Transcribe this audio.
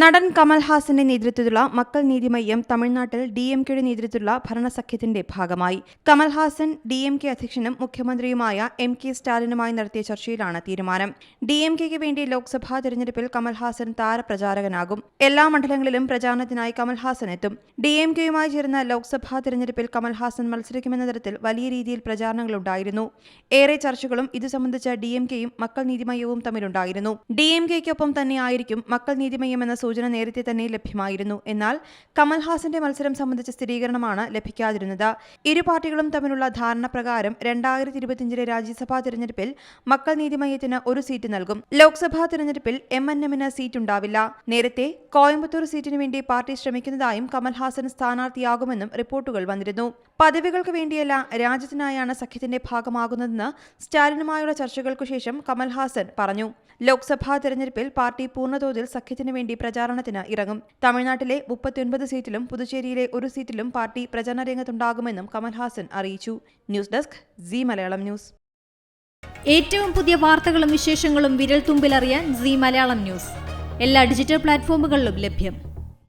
നടൻ കമൽഹാസന്റെ നേതൃത്വത്തിലുള്ള മക്കൾ നീതിമയ്യം തമിഴ്നാട്ടിൽ ഡി എം കെയുടെ നേതൃത്വത്തിലുള്ള ഭരണസഖ്യത്തിന്റെ ഭാഗമായി. കമൽഹാസൻ ഡി എം കെ അധ്യക്ഷനും മുഖ്യമന്ത്രിയുമായ എം കെ സ്റ്റാലിനുമായി നടത്തിയ ചർച്ചയിലാണ് തീരുമാനം. ഡി എം കെക്ക് വേണ്ടി ലോക്സഭാ തെരഞ്ഞെടുപ്പിൽ കമൽഹാസൻ താരപ്രചാരകനാകും. എല്ലാ മണ്ഡലങ്ങളിലും പ്രചാരണത്തിനായി കമൽഹാസൻ എത്തും. ഡി എം കെയുമായി ചേർന്ന ലോക്സഭാ തെരഞ്ഞെടുപ്പിൽ കമൽഹാസൻ മത്സരിക്കുമെന്ന തരത്തിൽ വലിയ രീതിയിൽ പ്രചാരണങ്ങളുണ്ടായിരുന്നു ഏറെ ചർച്ചകളും ഇതു സംബന്ധിച്ച ഡി എം കെയും മക്കൾ നീതിമയവും തമ്മിലുണ്ടായിരുന്നു. ഡി എം കെയ്ക്കൊപ്പം തന്നെയായിരിക്കും മക്കൾ നീതിമയം എന്ന സൂചന നേരത്തെ തന്നെ ലഭ്യമായിരുന്നു. എന്നാൽ കമൽഹാസന്റെ മത്സരം സംബന്ധിച്ച സ്ഥിരീകരണമാണ് ലഭിക്കാതിരുന്നത്. ഇരു പാർട്ടികളും തമ്മിലുള്ള ധാരണ പ്രകാരം രണ്ടായിരത്തി ഇരുപത്തിയഞ്ചിലെ രാജ്യസഭാ തിരഞ്ഞെടുപ്പിൽ മക്കൾ നീതിമയത്തിന് ഒരു സീറ്റ് നൽകും. ലോക്സഭാ തിരഞ്ഞെടുപ്പിൽ എം എൻ എമ്മിന് സീറ്റ് ഉണ്ടാവില്ല നേരത്തെ കോയമ്പത്തൂർ സീറ്റിനു വേണ്ടി പാർട്ടി ശ്രമിക്കുന്നതായും കമൽഹാസൻ സ്ഥാനാർത്ഥിയാകുമെന്നും റിപ്പോർട്ടുകൾ വന്നിരുന്നു. പദവികൾക്ക് വേണ്ടിയല്ല രാജ്യത്തിനായാണ് സഖ്യത്തിന്റെ ഭാഗമാകുന്നതെന്ന് സ്റ്റാലിനുമായുള്ള ചർച്ചകൾക്കു ശേഷം കമൽഹാസൻ പറഞ്ഞു. ലോക്സഭാ തെരഞ്ഞെടുപ്പിൽ പാർട്ടി പൂർണതോതിൽ സഖ്യത്തിനു വേണ്ടി പ്രചാരണത്തിന് ഇറങ്ങും. തമിഴ്നാട്ടിലെ മുപ്പത്തിയൊൻപത് സീറ്റിലും പുതുച്ചേരിയിലെ ഒരു സീറ്റിലും പാർട്ടി പ്രചരണ രംഗത്തുണ്ടാകുമെന്നും കമൽഹാസൻ അറിയിച്ചു. News desk Zee Malayalam news. ഏറ്റവും പുതിയ വാർത്തകളും വിശേഷങ്ങളും വിരൽ തുമ്പിലറിയാൻ സി മലയാളം ന്യൂസ്. എല്ലാ ഡിജിറ്റൽ പ്ലാറ്റ്ഫോമുകളിലും ലഭ്യം.